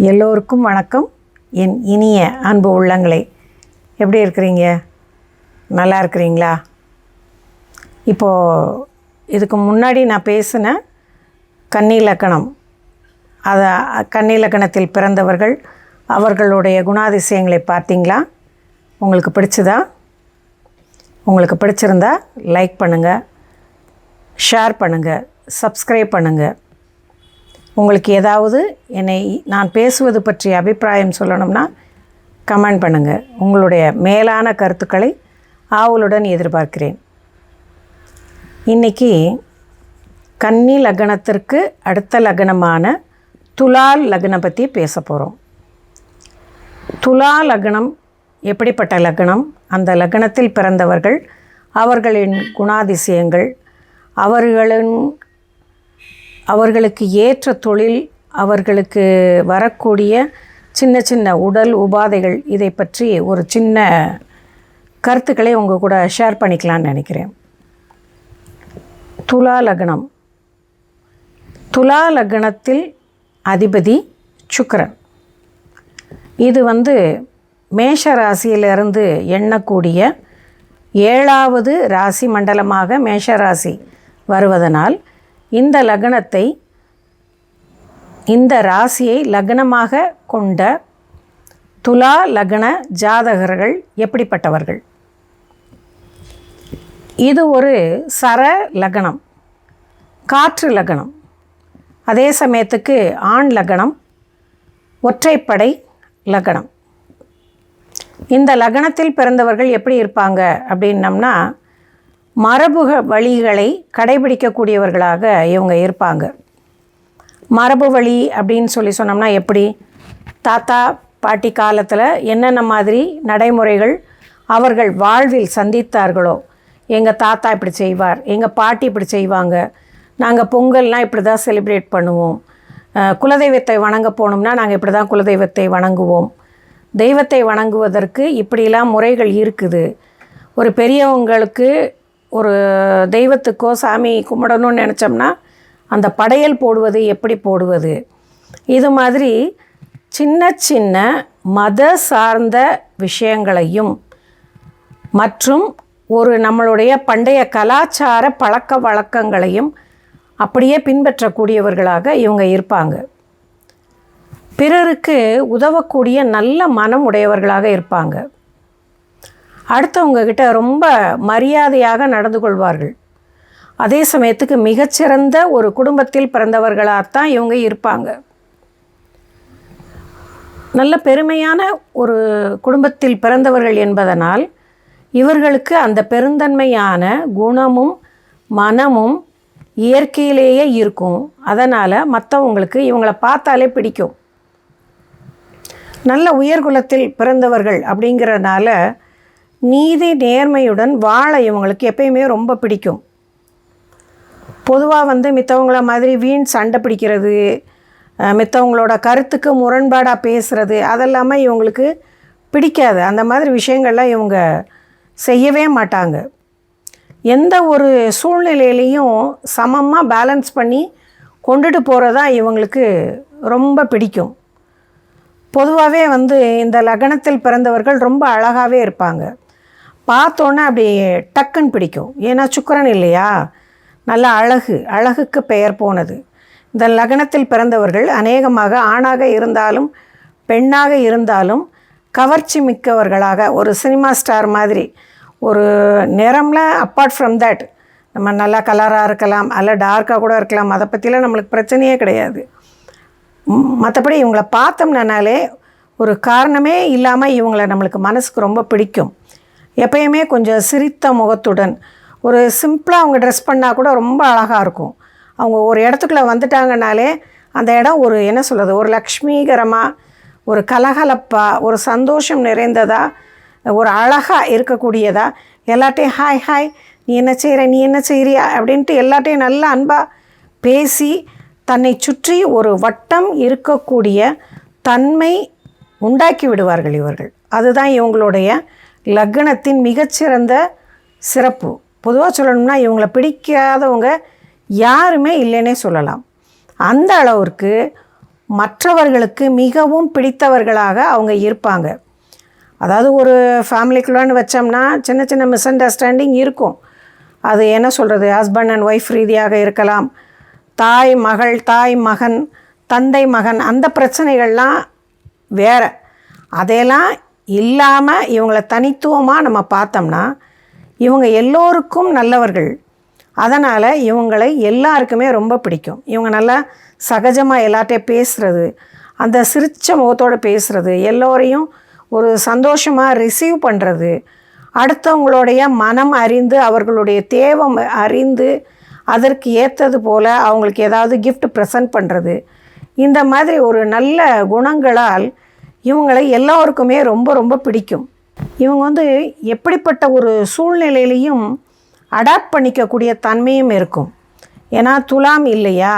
எல்லோருக்கும் வணக்கம். என் இனிய அன்பு உள்ளங்களே எப்படி இருக்கிறீங்க? நல்லா இருக்கிறீங்களா? இப்போது இதுக்கு முன்னாடி நான் பேசின கன்னிலக்கணம் அதை கன்னிலக்கணத்தில் பிறந்தவர்கள் அவர்களுடைய குணாதிசயங்களை பார்த்தீங்களா? உங்களுக்கு பிடிச்சதா? உங்களுக்கு பிடிச்சிருந்தா லைக் பண்ணுங்கள் ஷேர் பண்ணுங்கள் சப்ஸ்கிரைப் பண்ணுங்கள் உங்களுக்கு ஏதாவது என்னை நான் பேசுவது பற்றிய அபிப்பிராயம் சொல்லணும்னா கமெண்ட் பண்ணுங்கள் உங்களுடைய மேலான கருத்துக்களை ஆவலுடன் எதிர்பார்க்கிறேன். இன்றைக்கி கன்னி லக்னத்திற்கு அடுத்த லக்னமான துலால் லக்னம் பற்றி பேச போகிறோம் துலா லக்னம் எப்படிப்பட்ட லக்னம்? அந்த லக்னத்தில் பிறந்தவர்கள் அவர்களின் குணாதிசயங்கள் அவர்களின் அவர்களுக்கு ஏற்ற தொழில் அவர்களுக்கு வரக்கூடிய சின்ன சின்ன உடல் உபாதைகள் இதை பற்றி ஒரு சின்ன கருத்துக்களை உங்கள் கூட ஷேர் பண்ணிக்கலான்னு நினைக்கிறேன். துலா லக்னம். துலா லக்னத்தில் அதிபதி சுக்கரன். இது வந்து மேஷ ராசியிலிருந்து எண்ணக்கூடிய ஏழாவது ராசி மண்டலமாக மேஷ ராசி வருவதனால் இந்த லக்னத்தை இந்த ராசியை லக்னமாக கொண்ட துலா லக்ன ஜாதகர்கள் எப்படிப்பட்டவர்கள்? இது ஒரு சர லக்னம் காற்று லக்னம். அதே சமயத்துக்கு ஆண் லக்னம் ஒற்றைப்படை லக்னம். இந்த லக்னத்தில் பிறந்தவர்கள் எப்படி இருப்பாங்க அப்படின்னம்னா மரபு வழிகளை கடைபிடிக்கக்கூடியவர்களாக இவங்க இருப்பாங்க. மரபு வழி அப்படின்னு சொல்லி சொன்னோம்னா எப்படி? தாத்தா பாட்டி காலத்தில் என்னென்ன மாதிரி நடைமுறைகள் அவர்கள் வாழ்வில் சந்தித்தார்களோ எங்கள் தாத்தா இப்படி செய்வார் எங்கள் பாட்டி இப்படி செய்வாங்க நாங்கள் பொங்கல்னால் இப்படி தான் செலிப்ரேட் பண்ணுவோம் குலதெய்வத்தை வணங்க போனோம்னா நாங்கள் இப்படி தான் குலதெய்வத்தை வணங்குவோம். தெய்வத்தை வணங்குவதற்கு இப்படிலாம் முறைகள் இருக்குது. ஒரு பெரியவங்களுக்கு ஒரு தெய்வத்துக்கோ சாமி கும்பிடணும்னு நினச்சோம்னா அந்த படையல் போடுவது எப்படி போடுவது? இது மாதிரி சின்ன சின்ன மத சார்ந்த விஷயங்களையும் மற்றும் ஒரு நம்மளுடைய பண்டைய கலாச்சார பழக்க வழக்கங்களையும் அப்படியே பின்பற்றக்கூடியவர்களாக இவங்க இருப்பாங்க. பிறருக்கு உதவக்கூடிய நல்ல மனம் உடையவர்களாக இருப்பாங்க. அடுத்தவங்க கிட்ட ரொம்ப மரியாதையாக நடந்து கொள்வார்கள். அதே சமயத்துக்கு மிகச்சிறந்த ஒரு குடும்பத்தில் பிறந்தவர்களாகத்தான் இவங்க இருப்பாங்க. நல்ல பெருமையான ஒரு குடும்பத்தில் பிறந்தவர்கள் என்பதனால் இவர்களுக்கு அந்த பெருந்தன்மையான குணமும் மனமும் இயற்கையிலேயே இருக்கும். அதனால் மற்றவங்களுக்கு இவங்களை பார்த்தாலே பிடிக்கும். நல்ல உயர்குலத்தில் பிறந்தவர்கள் அப்படிங்கிறதுனால நீதி நேர்மையுடன் வாழ இவங்களுக்கு எப்பயுமே ரொம்ப பிடிக்கும். பொதுவாக வந்து மித்தவங்கள மாதிரி வீண் சண்டை பிடிக்கிறது மித்தவங்களோட கருத்துக்கு முரண்பாடாக பேசுகிறது அதெல்லாமே இவங்களுக்கு பிடிக்காது. அந்த மாதிரி விஷயங்கள்லாம் இவங்க செய்யவே மாட்டாங்க. எந்த ஒரு சூழ்நிலையிலையும் சமமாக பேலன்ஸ் பண்ணி கொண்டுட்டு போகிறதா இவங்களுக்கு ரொம்ப பிடிக்கும். பொதுவாகவே வந்து இந்த லக்னத்தில் பிறந்தவர்கள் ரொம்ப அழகாகவே இருப்பாங்க. பார்த்தோன்னே அப்படி டக்குன்னு பிடிக்கும். ஏன்னா சுக்கரன் இல்லையா? நல்ல அழகு அழகுக்கு பெயர் போனது. இந்த லக்னத்தில் பிறந்தவர்கள் அநேகமாக ஆணாக இருந்தாலும் பெண்ணாக இருந்தாலும் கவர்ச்சி மிக்கவர்களாக ஒரு சினிமா ஸ்டார் மாதிரி ஒரு நிறம்ல அப்பார்ட் ஃப்ரம் தட் நம்ம நல்லா கலராக இருக்கலாம் அல்ல டார்க்காக கூட இருக்கலாம் அதை பற்றிலாம் நம்மளுக்கு பிரச்சனையே கிடையாது. மற்றபடி இவங்கள பார்த்தோம்னாலே ஒரு காரணமே இல்லாமல் இவங்கள நம்மளுக்கு மனசுக்கு ரொம்ப பிடிக்கும். எப்பயுமே கொஞ்சம் சிரித்த முகத்துடன். ஒரு சிம்பிளாக அவங்க ட்ரெஸ் பண்ணால் கூட ரொம்ப அழகாக இருக்கும். அவங்க ஒரு இடத்துக்குள்ளே வந்துட்டாங்கனாலே அந்த இடம் ஒரு என்ன சொல்கிறது ஒரு லக்ஷ்மீகரமாக ஒரு கலகலப்பாக ஒரு சந்தோஷம் நிறைந்ததாக ஒரு அழகாக இருக்கக்கூடியதாக எல்லாட்டையும் ஹாய் ஹாய் நீ என்ன செய்கிற நீ என்ன செய்கிறியா அப்படின்ட்டு எல்லாட்டையும் நல்லா அன்பாக பேசி தன்னை சுற்றி ஒரு வட்டம் இருக்கக்கூடிய தன்மை உண்டாக்கி விடுவார்கள் இவர்கள். அதுதான் இவங்களுடைய லக்னத்தின் மிகச்சிறந்த சிறப்பு. பொதுவாக சொல்லணும்னா இவங்கள பிடிக்காதவங்க யாருமே இல்லைன்னே சொல்லலாம். அந்த அளவிற்கு மற்றவர்களுக்கு மிகவும் பிடித்தவர்களாக அவங்க இருப்பாங்க. அதாவது ஒரு ஃபேமிலிக்குள்ளான்னு வச்சோம்னா சின்ன சின்ன மிஸ் அண்டர்ஸ்டாண்டிங் இருக்கும். அது என்ன சொல்கிறது ஹஸ்பண்ட் அண்ட் ஒய்ஃப் ரீதியாக இருக்கலாம். தாய் மகள் தாய் மகன் தந்தை மகன் அந்த பிரச்சனைகள்லாம் வேறு. அதையெல்லாம் இல்லாமல் இவங்களை தனித்துவமாக நம்ம பார்த்தோம்னா இவங்க எல்லோருக்கும் நல்லவர்கள். அதனால் இவங்களை எல்லாருக்குமே ரொம்ப பிடிக்கும். இவங்க நல்லா சகஜமாக எல்லார்ட்டையும் பேசுகிறது அந்த சிரிச்ச முகத்தோடு பேசுகிறது எல்லோரையும் ஒரு சந்தோஷமாக ரிசீவ் பண்ணுறது அடுத்தவங்களுடைய மனம் அறிந்து அவர்களுடைய தேவம் அறிந்து அதற்கு ஏற்றது போல் அவங்களுக்கு ஏதாவது கிஃப்ட் ப்ரெசன்ட் பண்ணுறது இந்த மாதிரி ஒரு நல்ல குணங்களால் இவங்களை எல்லோருக்குமே ரொம்ப ரொம்ப பிடிக்கும். இவங்க வந்து எப்படிப்பட்ட ஒரு சூழ்நிலையிலையும் அடாப்ட் பண்ணிக்கக்கூடிய தன்மையும் இருக்கும். ஏன்னா துலாம் இல்லையா?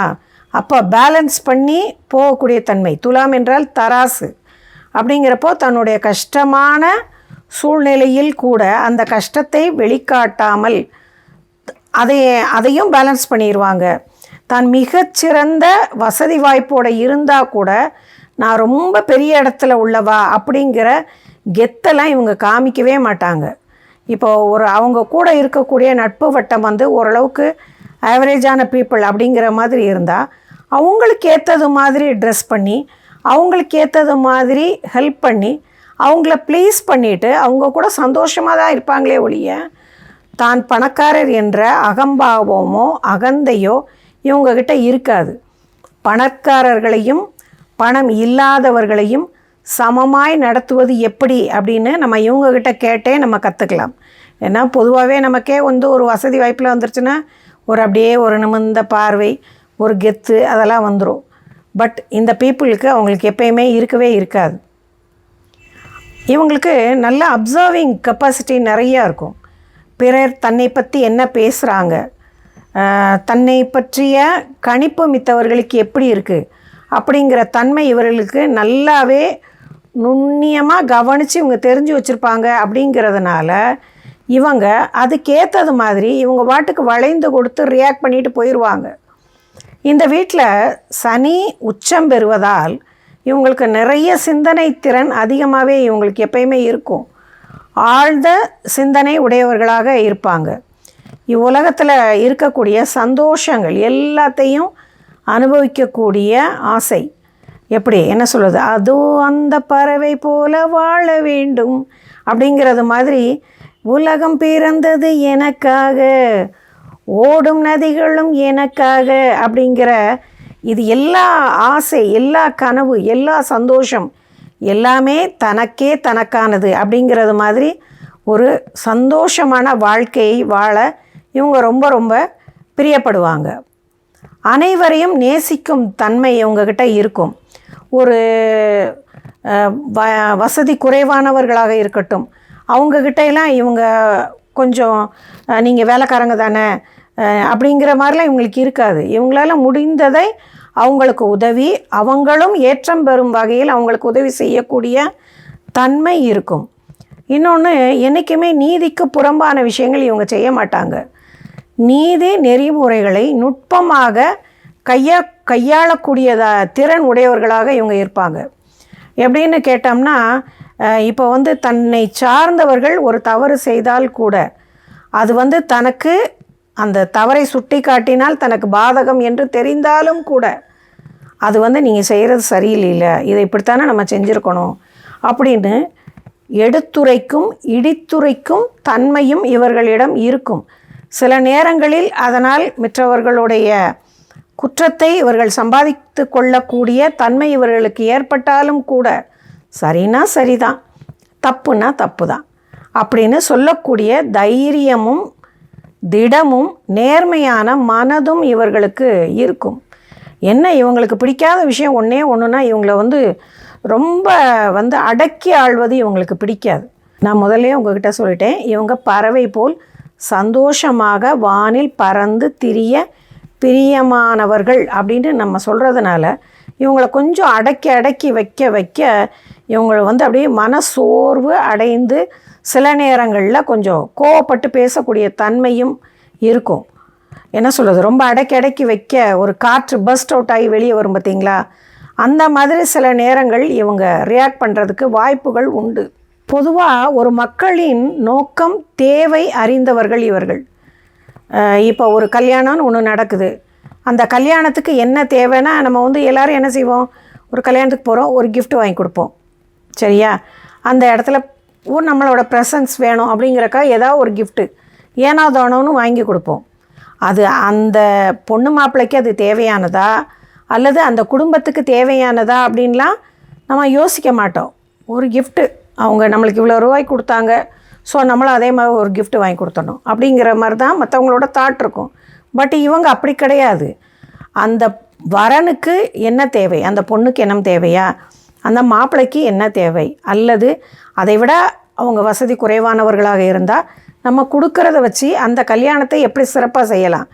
அப்போ பேலன்ஸ் பண்ணி போகக்கூடிய தன்மை. துலாம் என்றால் தராசு. அப்படிங்கிறப்போ தன்னுடைய கஷ்டமான சூழ்நிலையில் கூட அந்த கஷ்டத்தை வெளிக்காட்டாமல் அதை அதையும் பேலன்ஸ் பண்ணிடுவாங்க தான் மிகச்சிறந்த வசதி வாய்ப்போடு இருந்தால் கூட நான் ரொம்ப பெரிய இடத்துல உள்ளவா அப்படிங்கிற கெத்தெல்லாம் இவங்க காமிக்கவே மாட்டாங்க. இப்போ ஒரு அவங்க கூட இருக்கக்கூடிய நட்பு வட்டம் வந்து ஓரளவுக்கு ஆவரேஜான பீப்புள் அப்படிங்கிற மாதிரி இருந்தால் அவங்களுக்கு ஏற்றது மாதிரி ட்ரெஸ் பண்ணி அவங்களுக்கு ஏற்றது மாதிரி ஹெல்ப் பண்ணி அவங்கள ப்ளீஸ் பண்ணிவிட்டு அவங்க கூட சந்தோஷமாக தான் இருப்பாங்களே ஒழிய தான் பணக்காரர் என்ற அகம்பாவமோ அகந்தையோ இவங்கக்கிட்ட இருக்காது. பணக்காரர்களையும் பணம் இல்லாதவர்களையும் சமமாய் நடத்துவது எப்படி அப்படின்னு நம்ம இவங்கக்கிட்ட கேட்டே நம்ம கற்றுக்கலாம் ஏன்னா பொதுவாகவே நமக்கே வந்து ஒரு வசதி வாய்ப்பில் வந்துருச்சுன்னா ஒரு அப்படியே ஒரு நிமிர்ந்த பார்வை ஒரு கெத்து அதெல்லாம் வந்துடும் பட் இந்த பீப்புளுக்கு அவங்களுக்கு எப்பயுமே இருக்கவே இருக்காது. இவங்களுக்கு நல்ல அப்சர்விங் கெப்பாசிட்டி நிறையா இருக்கும். பிறர் தன்னை பற்றி என்ன பேசுகிறாங்க தன்னை பற்றிய கணிப்பு மித்தவர்களுக்கு எப்படி இருக்குது அப்படிங்கிற தன்மை இவர்களுக்கு நல்லாவே நுண்ணியமாக கவனித்து இவங்க தெரிஞ்சு வச்சுருப்பாங்க அப்படிங்கிறதுனால இவங்க அதுக்கேற்றது மாதிரி இவங்க பாட்டுக்கு வளைந்து கொடுத்து ரியாக்ட் பண்ணிட்டு போயிடுவாங்க இந்த வீட்டில் சனி உச்சம் பெறுவதால் இவங்களுக்கு நிறைய சிந்தனை திறன் அதிகமாகவே இவங்களுக்கு எப்பயுமே இருக்கும். ஆழ்ந்த சிந்தனை உடையவர்களாக இருப்பாங்க. இவ்வுலகத்தில் இருக்கக்கூடிய சந்தோஷங்கள் எல்லாத்தையும் அனுபவிக்கக்கூடிய ஆசை. எப்படி? என்ன சொல்கிறது அதோ அந்த பறவை போல வாழ வேண்டும் அப்படிங்கிறது மாதிரி உலகம் பிறந்தது எனக்காக ஓடும் நதிகளும் எனக்காக அப்படிங்கிற இது எல்லா ஆசை எல்லா கனவு எல்லா சந்தோஷம் எல்லாமே தனக்கே தனக்கானது அப்படிங்கிறது மாதிரி ஒரு சந்தோஷமான வாழ்க்கையை வாழ இவங்க ரொம்ப ரொம்ப பிரியப்படுவாங்க. அனைவரையும் நேசிக்கும் தன்மை இவங்கக்கிட்ட இருக்கும். ஒரு வ வசதி குறைவானவர்களாக இருக்கட்டும். அவங்கக்கிட்ட எல்லாம் இவங்க கொஞ்சம் நீங்கள் வேலைக்காரங்க தானே அப்படிங்கிற மாதிரிலாம் இவங்களுக்கு இருக்காது. இவங்களால் முடிந்ததை அவங்களுக்கு உதவி அவங்களும் ஏற்றம் பெறும் வகையில் அவங்களுக்கு உதவி செய்யக்கூடிய தன்மை இருக்கும். இன்னொன்று என்றைக்குமே நீதிக்கு புறம்பான விஷயங்கள் இவங்க செய்ய மாட்டாங்க. நீதி நெறிமுறைகளை நுட்பமாக கையா கையாளக்கூடியதா திறன் உடையவர்களாக இவங்க இருப்பாங்க. எப்படின்னு கேட்டோம்னா இப்போ வந்து தன்னை சார்ந்தவர்கள் ஒரு தவறு செய்தால் கூட அது வந்து தனக்கு அந்த தவறை சுட்டி காட்டினால் தனக்கு பாதகம் என்று தெரிந்தாலும் கூட அது வந்து நீங்கள் செய்கிறது சரியில்லை இதை இப்படித்தானே நம்ம செஞ்சுருக்கணும் அப்படின்னு எடுத்துரைக்கும் இடித்துரைக்கும் தன்மையும் இவர்களிடம் இருக்கும். சில நேரங்களில் அதனால் மற்றவர்களுடைய குற்றத்தை இவர்கள் சம்பாதித்து கொள்ளக்கூடிய தன்மை இவர்களுக்கு ஏற்பட்டாலும் கூட சரினா சரிதான் தப்புனா தப்பு தான் அப்படின்னு சொல்லக்கூடிய தைரியமும் திடமும் நேர்மையான மனதும் இவர்களுக்கு இருக்கும். என்ன இவங்களுக்கு பிடிக்காத விஷயம் ஒன்றே ஒன்றுனா இவங்களை வந்து ரொம்ப வந்து அடக்கி ஆள்வது இவங்களுக்கு பிடிக்காது. நான் முதல்ல உங்ககிட்ட சொல்லிட்டேன் இவங்க பறவை போல் சந்தோஷமாக வானில் பறந்து திரிய பிரியமானவர்கள் அப்படின்னு நம்ம சொல்கிறதுனால இவங்களை கொஞ்சம் அடக்கி அடக்கி வைக்க வைக்க இவங்களை வந்து அப்படியே மனசோர்வு அடைந்து சில நேரங்களில் கொஞ்சம் கோவப்பட்டு பேசக்கூடிய தன்மையும் இருக்கும். என்ன சொல்கிறது ரொம்ப அடக்கி அடக்கி வைக்க ஒரு காற்று பஸ்ட் அவுட் ஆகி வெளியே வரும் பார்த்தீங்களா? அந்த மாதிரி சில நேரங்கள் இவங்க ரியாக்ட் பண்ணுறதுக்கு வாய்ப்புகள் உண்டு. பொதுவாக ஒரு மக்களின் நோக்கம் தேவை அறிந்தவர்கள் இவர்கள். இப்போ ஒரு கல்யாணம்னு ஒன்று நடக்குது. அந்த கல்யாணத்துக்கு என்ன தேவைன்னா நம்ம வந்து எல்லோரும் என்ன செய்வோம்? ஒரு கல்யாணத்துக்கு போகிறோம் ஒரு கிஃப்ட் வாங்கி கொடுப்போம். சரியா? அந்த இடத்துல ஒரு நம்மளோட ப்ரெசன்ஸ் வேணும் அப்படிங்கிறக்கா ஏதாவது ஒரு கிஃப்ட்டு ஏனோ தானோன்னு வாங்கி கொடுப்போம். அது அந்த பொண்ணு மாப்பிள்ளைக்கு அது தேவையானதா? அல்லது அந்த குடும்பத்துக்கு தேவையானதா அப்படின்லாம் நம்ம யோசிக்க மாட்டோம். ஒரு கிஃப்ட்டு அவங்க நம்மளுக்கு இவ்வளோ ரூபாய் கொடுத்தாங்க ஸோ நம்மளும் அதே மாதிரி ஒரு கிஃப்ட்டு வாங்கி கொடுத்தணும் அப்படிங்கிற மாதிரி தான் மற்றவங்களோட தாட் இருக்கும். பட் இவங்க அப்படி கிடையாது. அந்த வரனுக்கு என்ன தேவை? அந்த பொண்ணுக்கு என்ன தேவையா? அந்த மாப்பிள்ளைக்கு என்ன தேவை? அல்லது அதை விட அவங்க வசதி குறைவானவர்களாக இருந்தால் நம்ம கொடுக்கறத வச்சு அந்த கல்யாணத்தை எப்படி சிறப்பாக செய்யலாம்?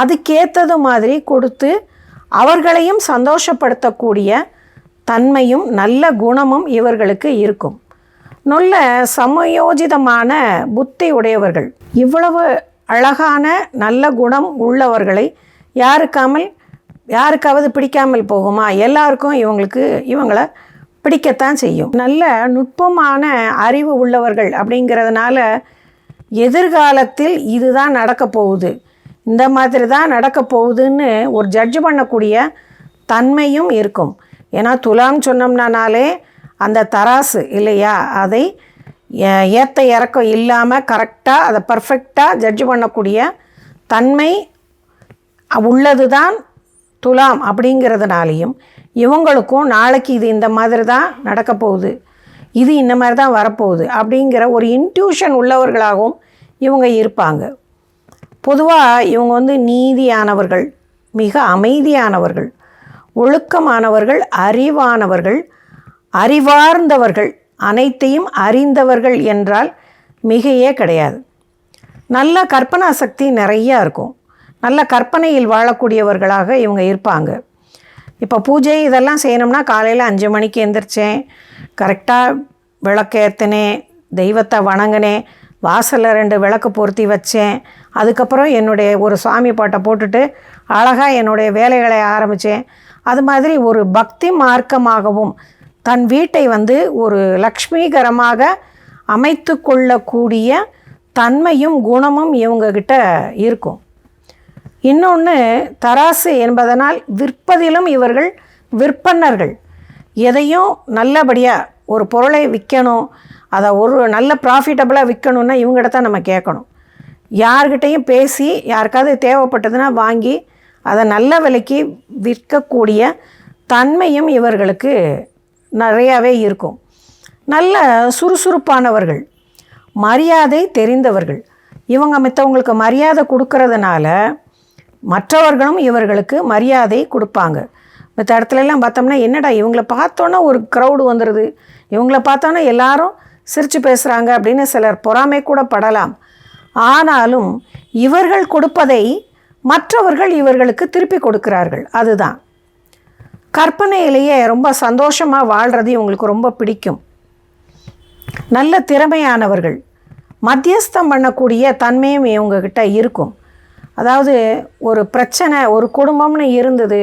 அதுக்கேற்றது மாதிரி கொடுத்து அவர்களையும் சந்தோஷப்படுத்தக்கூடிய தன்மையும் நல்ல குணமும் இவர்களுக்கு இருக்கும். நல்ல சமயோஜிதமான புத்தி உடையவர்கள். இவ்வளவு அழகான நல்ல குணம் உள்ளவர்களை யாருக்காமல் யாருக்காவது பிடிக்காமல் போகுமா? எல்லாருக்கும் இவங்களுக்கு இவங்களை பிடிக்கத்தான் செய்யும். நல்ல நுட்பமான அறிவு உள்ளவர்கள் அப்படிங்கிறதுனால எதிர்காலத்தில் இதுதான் நடக்க போகுது. இந்த மாதிரி தான் நடக்க போகுதுன்னு ஒரு ஜட்ஜ் பண்ணக்கூடிய தன்மையும் இருக்கும். ஏன்னா துலாம் சொன்னோம்னாலே அந்த தராசு இல்லையா? அதை ஏ- இறக்கம் இல்லாமல் கரெக்டாக அதை பர்ஃபெக்டாக ஜட்ஜ் பண்ணக்கூடிய தன்மை உள்ளது தான் துலாம் அப்படிங்கிறதுனாலையும் இவங்களுக்கும் நாளைக்கு இது இந்த மாதிரி தான் நடக்க போகுது. இது இந்த மாதிரி தான் வரப்போகுது அப்படிங்கிற ஒரு இன்ட்யூஷன் உள்ளவர்களாகவும் இவங்க இருப்பாங்க. பொதுவாக இவங்க வந்து நீதியானவர்கள் மிக அமைதியானவர்கள் ஒழுக்கமானவர்கள் அறிவானவர்கள் அறிவார்ந்தவர்கள் அனைத்தையும் அறிந்தவர்கள் என்றால் மிகையே கிடையாது. நல்ல கற்பனா சக்தி நிறையா இருக்கும். நல்ல கற்பனையில் வாழக்கூடியவர்களாக இவங்க இருப்பாங்க. இப்போ பூஜை இதெல்லாம் செய்யணும்னா காலையில் அஞ்சு மணிக்கு எந்திரிச்சேன் கரெக்டாக விளக்கேற்றினேன் தெய்வத்தை வணங்கினேன் வாசலில் ரெண்டு விளக்கு பொருத்தி வச்சேன். அதுக்கப்புறம் என்னுடைய ஒரு சாமி பாட்டை போட்டுட்டு அழகாக என்னுடைய வேலைகளை ஆரம்பித்தேன் அது மாதிரி ஒரு பக்தி மார்க்கமாகவும் தன் வீட்டை வந்து ஒரு லக்ஷ்மிகரமாக அமைத்து கொள்ளக்கூடிய தன்மையும் குணமும் இவங்கக்கிட்ட இருக்கும். இன்னொன்று தராசு என்பதனால் விற்பதிலும் இவர்கள் விற்பனர்கள் எதையும் நல்லபடியாக ஒரு பொருளை விற்கணும் அதை ஒரு நல்ல ப்ராஃபிட்டபுளாக விற்கணும்னா இவங்ககிட்ட தான் நம்ம கேட்கணும். யார்கிட்டையும் பேசி யாருக்காவது தேவைப்பட்டதுன்னா வாங்கி அதை நல்ல விலைக்கு விற்கக்கூடிய தன்மையும் இவர்களுக்கு நிறையாவே இருக்கும். நல்ல சுறுசுறுப்பானவர்கள் மரியாதை தெரிந்தவர்கள். இவங்க மித்தவங்களுக்கு மரியாதை கொடுக்கறதுனால மற்றவர்களும் இவர்களுக்கு மரியாதை கொடுப்பாங்க. மற்ற இடத்துலலாம் பார்த்தோம்னா என்னடா இவங்களை பார்த்தோன்னா ஒரு க்ரௌடு வந்துடுது இவங்கள பார்த்தோன்னா எல்லாரும் சிரித்து பேசுகிறாங்க அப்படின்னு சிலர் பொறாமை கூட படலாம். ஆனாலும் இவர்கள் கொடுப்பதை மற்றவர்கள் இவர்களுக்கு திருப்பி கொடுக்கிறார்கள். அதுதான். கற்பனையிலேயே ரொம்ப சந்தோஷமாக வாழ்கிறது இவங்களுக்கு ரொம்ப பிடிக்கும். நல்ல திறமையானவர்கள். மத்தியஸ்தம் பண்ணக்கூடிய தன்மையும் இவங்கக்கிட்ட இருக்கும். அதாவது ஒரு பிரச்சனை ஒரு குடும்பம்னு இருந்தது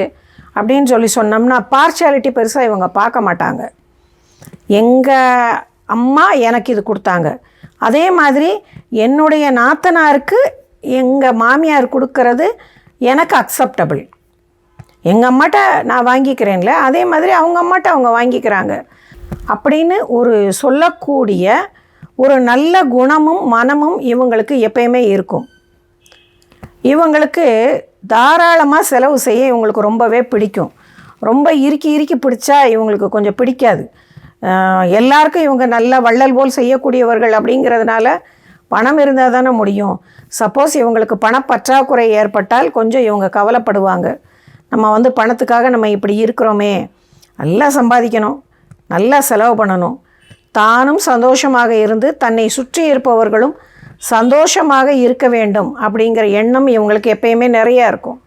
அப்படின்னு சொல்லி சொன்னோம்னா பார்ஷியாலிட்டி பெருசாக இவங்க பார்க்க மாட்டாங்க. எங்கள் அம்மா எனக்கு இது கொடுத்தாங்க. அதே மாதிரி என்னுடைய நாத்தனாருக்கு எங்கள் மாமியார் கொடுக்கறது எனக்கு அக்செப்டபிள் எங்கள் அம்மாட்ட நான் வாங்கிக்கிறேன்ல அதே மாதிரி அவங்க அம்மாட்ட அவங்க வாங்கிக்கிறாங்க. அப்படின்னு ஒரு சொல்லக்கூடிய ஒரு நல்ல குணமும் மனமும் இவங்களுக்கு எப்பயுமே இருக்கும். இவங்களுக்கு தாராளமாக செலவு செய்ய இவங்களுக்கு ரொம்பவே பிடிக்கும். ரொம்ப இறுக்கி இறுக்கி பிடிச்சா இவங்களுக்கு கொஞ்சம் பிடிக்காது. எல்லாருக்கும் இவங்க நல்ல வள்ளல் போல் செய்யக்கூடியவர்கள் அப்படிங்கிறதுனால பணம் இருந்தால் தானே முடியும். சப்போஸ் இவங்களுக்கு பணப்பற்றாக்குறை ஏற்பட்டால் கொஞ்சம் இவங்க கவலைப்படுவாங்க. நம்ம வந்து பணத்துக்காக நம்ம இப்படி இருக்கிறோமே. நல்லா சம்பாதிக்கணும். நல்லா செலவு பண்ணணும். தானும் சந்தோஷமாக இருந்து தன்னை சுற்றி இருப்பவர்களும் சந்தோஷமாக இருக்க வேண்டும் அப்படிங்கிற எண்ணம் இவங்களுக்கு எப்பயுமே நிறையா இருக்கும்.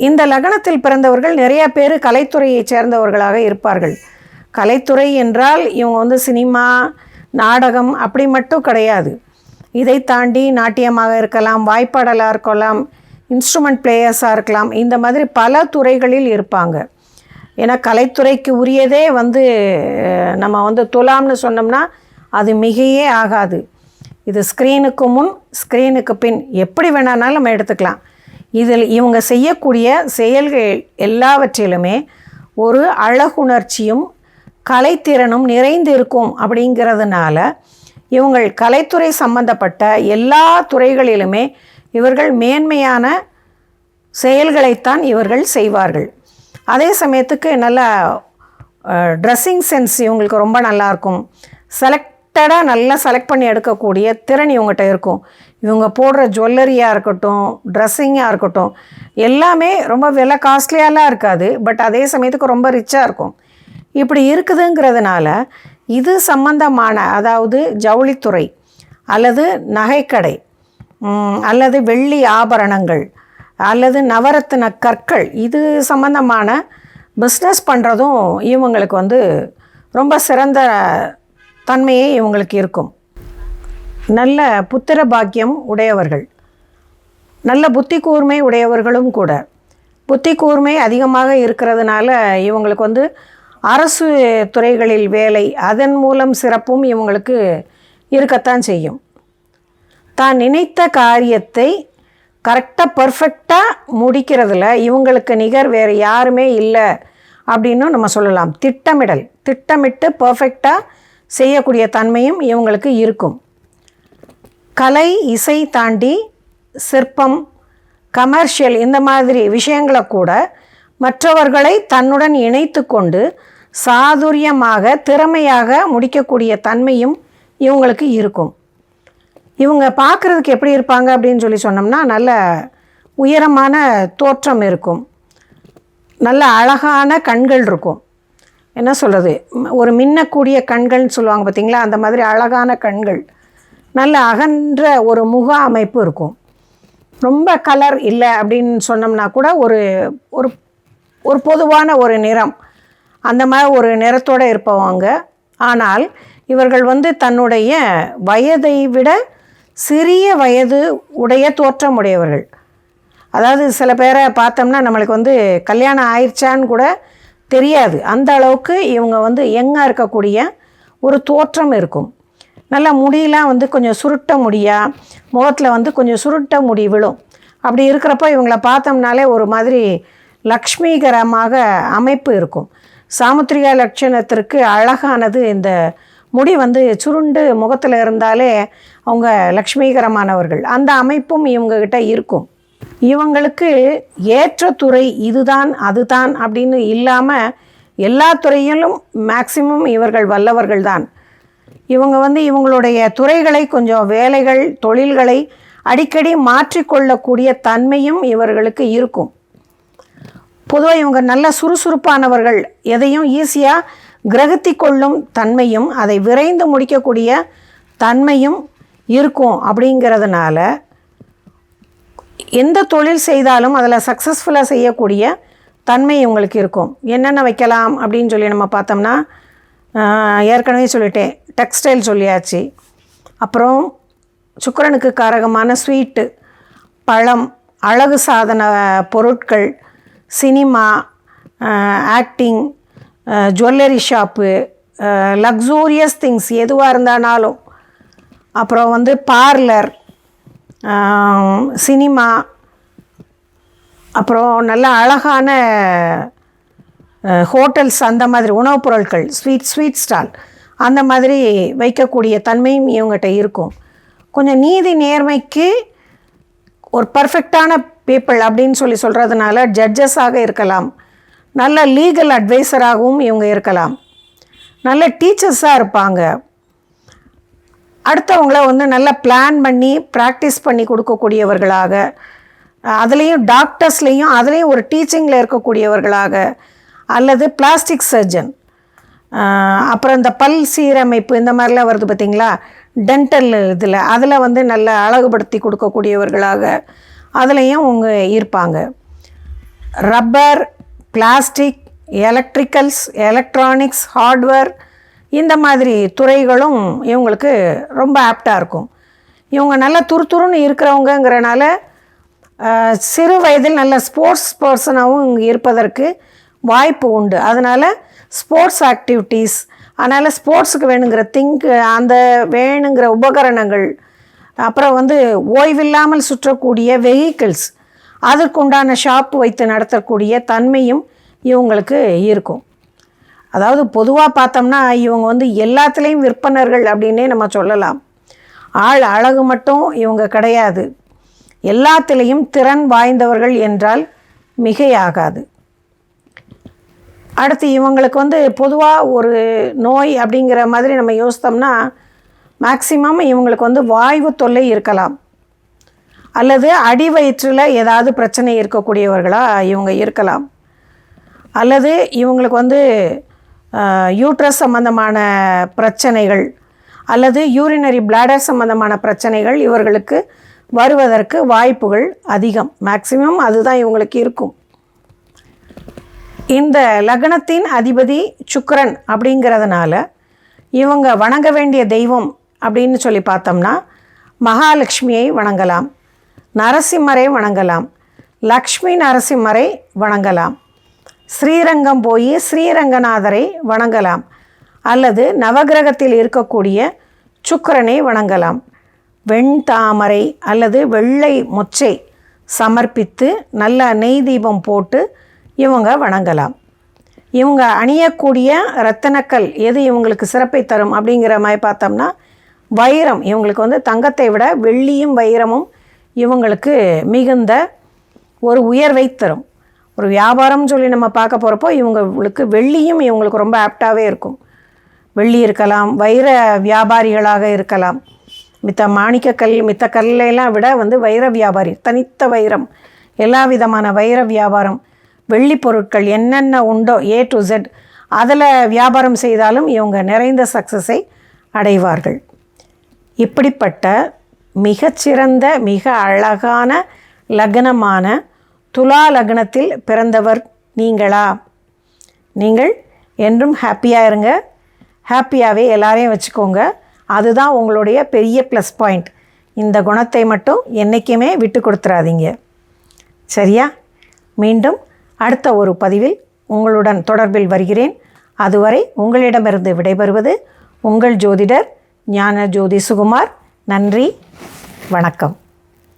இந்த லக்னத்தில் பிறந்தவர்கள் நிறையா பேர் கலைத்துறையைச் சேர்ந்தவர்களாக இருப்பார்கள். கலைத்துறை என்றால் இவங்க வந்து சினிமா நாடகம் அப்படி மட்டும் கிடையாது. இதை தாண்டி நாட்டியமாக இருக்கலாம் வாய்ப்பாடலாக இருக்கலாம் இன்ஸ்ட்ருமெண்ட் பிளேயர்ஸாக இருக்கலாம். இந்த மாதிரி பல துறைகளில் இருப்பாங்க. ஏன்னா கலைத்துறைக்கு உரியதே வந்து நம்ம வந்து துலாம்னு சொன்னோம்னா அது மிகையே ஆகாது. இது ஸ்க்ரீனுக்கு முன் ஸ்க்ரீனுக்கு பின். எப்படி வேணாலும் நம்ம எடுத்துக்கலாம். இதில் இவங்க செய்யக்கூடிய செயல்கள் எல்லாவற்றிலுமே ஒரு அழகுணர்ச்சியும் கலைத்திறனும் நிறைந்து இருக்கும் அப்படிங்கிறதுனால இவங்கள் கலைத்துறை சம்பந்தப்பட்ட எல்லா துறைகளிலுமே இவர்கள் மேன்மையான செயல்களைத்தான் இவர்கள் செய்வார்கள். அதே சமயத்துக்கு நல்ல ட்ரெஸ்ஸிங் சென்ஸ் இவங்களுக்கு ரொம்ப நல்லாயிருக்கும் செலக்டடாக நல்லா செலக்ட் பண்ணி எடுக்கக்கூடிய திறன் இவங்ககிட்ட இருக்கும். இவங்க போடுற ஜுவல்லரியாக இருக்கட்டும் ட்ரெஸ்ஸிங்காக இருக்கட்டும் எல்லாமே ரொம்ப விலை காஸ்ட்லியாலாம் இருக்காது பட் அதே சமயத்துக்கு ரொம்ப ரிச்சாக இருக்கும். இப்படி இருக்குதுங்கிறதுனால இது சம்பந்தமான அதாவது ஜவுளித்துறை அல்லது நகைக்கடை அல்லது வெள்ளி ஆபரணங்கள் அல்லது நவரத்தின கற்கள் இது சம்பந்தமான பிஸ்னஸ் பண்ணுறதும் இவங்களுக்கு வந்து ரொம்ப சிறந்த தன்மையே இவங்களுக்கு இருக்கும். நல்ல புத்திர பாக்கியம் உடையவர்கள் நல்ல புத்தி கூர்மை உடையவர்களும் கூட. புத்தி கூர்மை அதிகமாக இருக்கிறதுனால இவங்களுக்கு வந்து அரசு துறைகளில் வேலை அதன் மூலம் சிறப்பும் இவங்களுக்கு இருக்கத்தான் செய்யும். தான் நினைத்த காரியத்தை கரெக்டாக பர்ஃபெக்டாக முடிக்கிறதுல இவங்களுக்கு நிகர் வேறு யாருமே இல்லை அப்படின்னு நம்ம சொல்லலாம். திட்டமிடல். திட்டமிட்டு பர்ஃபெக்டாக செய்யக்கூடிய தன்மையும் இவங்களுக்கு இருக்கும். கலை இசை தாண்டி சிற்பம் கமர்ஷியல் இந்த மாதிரி விஷயங்களை கூட மற்றவர்களை தன்னுடன் இணைத்து கொண்டு சாதுரியமாக திறமையாக முடிக்கக்கூடிய தன்மையும் இவங்களுக்கு இருக்கும். இவங்க பார்க்குறதுக்கு எப்படி இருப்பாங்க அப்படின்னு சொல்லி சொன்னோம்னா நல்ல உயரமான தோற்றம் இருக்கும். நல்ல அழகான கண்கள் இருக்கும். என்ன சொல்கிறது ஒரு மின்னக்கூடிய கண்கள்னு சொல்லுவாங்க பார்த்தீங்களா அந்த மாதிரி அழகான கண்கள். நல்ல அகன்ற ஒரு முக அமைப்பு இருக்கும். ரொம்ப கலர் இல்லை அப்படின்னு சொன்னோம்னா கூட ஒரு ஒரு ஒரு பொதுவான ஒரு நிறம். அந்த மாதிரி ஒரு நிறத்தோடு இருப்பவங்க. ஆனால் இவர்கள் வந்து தன்னுடைய வயதை விட சிறிய வயது உடைய தோற்றம் உடையவர்கள் அதாவது சில பேரை பார்த்தோம்னா நம்மளுக்கு வந்து கல்யாணம் ஆயிடுச்சான்னு கூட தெரியாது. அந்த அளவுக்கு இவங்க வந்து யங்காக இருக்கக்கூடிய ஒரு தோற்றம் இருக்கும். நல்லா முடியெலாம் வந்து கொஞ்சம் சுருட்ட முடியா முகத்தில் வந்து கொஞ்சம் சுருட்ட முடி விழும். அப்படி இருக்கிறப்போ இவங்கள பார்த்தோம்னாலே ஒரு மாதிரி லக்ஷ்மிகரமாக அமைப்பு இருக்கும். சாமுத்திரிகா லட்சணத்திற்கு அழகானது இந்த முடி வந்து சுருண்டு முகத்தில் இருந்தாலே அவங்க லக்ஷ்மீகரமானவர்கள். அந்த அமைப்பும் இவங்கக்கிட்ட இருக்கும். இவங்களுக்கு ஏற்ற துறை இதுதான் அதுதான் அப்படின்னு இல்லாமல் எல்லா துறையிலும் மேக்சிமம் இவர்கள் வல்லவர்கள் தான். இவங்க வந்து இவங்களுடைய துறைகளை கொஞ்சம் வேலைகள் தொழில்களை அடிக்கடி மாற்றிக்கொள்ளக்கூடிய தன்மையும் இவர்களுக்கு இருக்கும். பொதுவாக இவங்க நல்ல சுறுசுறுப்பானவர்கள். எதையும் ஈஸியாக கிரகித்தி கொள்ளும் தன்மையும் அதை விரைந்து முடிக்கக்கூடிய தன்மையும் இருக்கும் அப்படிங்கிறதுனால எந்த தொழில் செய்தாலும் அதில் சக்ஸஸ்ஃபுல்லாக செய்யக்கூடிய தன்மை இவங்களுக்கு இருக்கும். என்னென்ன வைக்கலாம் அப்படின்னு சொல்லி நம்ம பார்த்தோம்னா ஏற்கனவே சொல்லிட்டேன். டெக்ஸ்டைல் சொல்லியாச்சு. அப்புறம் சுக்கரனுக்கு காரகமான ஸ்வீட்டு பழம் அழகு சாதன பொருட்கள் cinema acting jewellery shop luxurious things எதுவாக இருந்தானாலும் அப்புறம் வந்து பார்லர் சினிமா அப்புறம் நல்ல அழகான ஹோட்டல்ஸ் அந்த மாதிரி உணவுப் பொருட்கள் ஸ்வீட் ஸ்வீட் ஸ்டால் அந்த மாதிரி வைக்கக்கூடிய தன்மையும் இவங்ககிட்ட இருக்கும். கொஞ்சம் நீதி நேர்மைக்கு ஒரு பர்ஃபெக்டான பீப்புள் அப்படின்னு சொல்லி சொல்கிறதுனால ஜட்ஜஸாக இருக்கலாம். நல்ல லீகல் அட்வைசராகவும் இவங்க இருக்கலாம். நல்ல டீச்சர்ஸாக இருப்பாங்க. அடுத்தவங்கள வந்து நல்லா பிளான் பண்ணி ப்ராக்டிஸ் பண்ணி கொடுக்கக்கூடியவர்களாக அதுலேயும் டாக்டர்ஸ்லேயும் அதுலேயும் ஒரு டீச்சிங்கில் இருக்கக்கூடியவர்களாக அல்லது பிளாஸ்டிக் சர்ஜன் அப்புறம் இந்த பல் சீரமைப்பு இந்த மாதிரிலாம் வருது பார்த்தீங்களா? டென்டல் இதில் அதில் வந்து நல்ல அழகுபடுத்தி கொடுக்கக்கூடியவர்களாக அதுலேயும் அவங்க இருப்பாங்க. Rubber plastic electricals electronics hardware இந்த மாதிரி துறைகளும் இவங்களுக்கு ரொம்ப ஆப்டாக இருக்கும். இவங்க நல்லா துருதுருன்னு இருக்கிறவங்கங்கிறனால சிறு வயதில் நல்ல ஸ்போர்ட்ஸ் பர்சனாகவும் இங்கே இருப்பதற்கு வாய்ப்பு உண்டு. அதனால் ஸ்போர்ட்ஸ் ஆக்டிவிட்டீஸ் அதனால் ஸ்போர்ட்ஸுக்கு வேணுங்கிற திங்க் அந்த வேணுங்கிற உபகரணங்கள் அப்புறம் வந்து ஓய்வில்லாமல் சுற்றக்கூடிய வெஹிக்கிள்ஸ் அதற்குண்டான ஷாப் வைத்து நடத்தக்கூடிய தன்மையும் இவங்களுக்கு இருக்கும். அதாவது பொதுவாக பார்த்தோம்னா இவங்க வந்து எல்லாத்துலேயும் விற்பனர்கள் அப்படின்னே நம்ம சொல்லலாம். ஆள் அழகு மட்டும் இவங்க கிடையாது. எல்லாத்திலையும் திறன் வாய்ந்தவர்கள் என்றால் மிகையாகாது. அடுத்து இவங்களுக்கு வந்து பொதுவாக ஒரு நோய் அப்படிங்கிற மாதிரி நம்ம யோசித்தோம்னா மேக்சிமம் இவங்களுக்கு வந்து வாய்வு தொல்லை இருக்கலாம். அல்லது அடி வயிற்றில் ஏதாவது பிரச்சனை இருக்கக்கூடியவர்களாக இவங்க இருக்கலாம். அல்லது இவங்களுக்கு வந்து யூட்ரஸ் சம்பந்தமான பிரச்சனைகள் அல்லது யூரினரி பிளாடர் சம்பந்தமான பிரச்சனைகள் இவர்களுக்கு வருவதற்கு வாய்ப்புகள் அதிகம். மேக்சிமம் அதுதான் இவங்களுக்கு இருக்கும். இந்த லக்னத்தின் அதிபதி சுக்கரன் அப்படிங்கிறதுனால இவங்க வணங்க வேண்டிய தெய்வம் அப்படின்னு சொல்லி பார்த்தோம்னா மகாலட்சுமியை வணங்கலாம். நரசிம்மரை வணங்கலாம். லக்ஷ்மி நரசிம்மரை வணங்கலாம். ஸ்ரீரங்கம் போய் ஸ்ரீரங்கநாதரை வணங்கலாம். அல்லது நவகிரகத்தில் இருக்கக்கூடிய சுக்கரனை வணங்கலாம். வெண்தாமரை அல்லது வெள்ளை மொச்சை சமர்ப்பித்து நல்ல நெய் தீபம் போட்டு இவங்க வணங்கலாம். இவங்க அணியக்கூடிய ரத்தனக்கல் எது இவங்களுக்கு சிறப்பை தரும் அப்படிங்கிற மாதிரி பார்த்தோம்னா வைரம் இவங்களுக்கு வந்து தங்கத்தை விட வெள்ளியும் வைரமும் இவங்களுக்கு மிகுந்த ஒரு உயர்வை தரும். ஒரு வியாபாரம்னு சொல்லி நம்ம பார்க்க போகிறப்போ இவங்களுக்கு வெள்ளியும் இவங்களுக்கு ரொம்ப ஆப்டாகவே இருக்கும். வெள்ளி இருக்கலாம் வைர வியாபாரிகளாக இருக்கலாம். மித்த மாணிக்கக்கல் மித்த கல்லையெல்லாம் விட வந்து வைர வியாபாரி தனித்த வைரம் எல்லா விதமான வைர வியாபாரம் வெள்ளி பொருட்கள் என்னென்ன உண்டோ ஏ டு ஜெட் அதில் வியாபாரம் செய்தாலும் இவங்க நிறைந்த சக்ஸஸை அடைவார்கள். இப்படிப்பட்ட மிகச்சிறந்த மிக அழகான லக்னமான துலா லக்னத்தில் பிறந்தவர் நீங்களா? நீங்கள் என்றும் ஹாப்பியாக இருங்க. ஹாப்பியாகவே எல்லாரையும் வச்சுக்கோங்க. அதுதான் உங்களுடைய பெரிய ப்ளஸ் பாயிண்ட் இந்த குணத்தை மட்டும் என்றைக்குமே விட்டு கொடுத்துறாதீங்க. சரியா? மீண்டும் அடுத்த ஒரு பதிவில் உங்களுடன் தொடர்பில் வருகிறேன். அதுவரை உங்களிடமிருந்து விடைபெறுவது உங்கள் ஜோதிடர் ஞான ஜோதி சுகுமார். நன்றி வணக்கம்.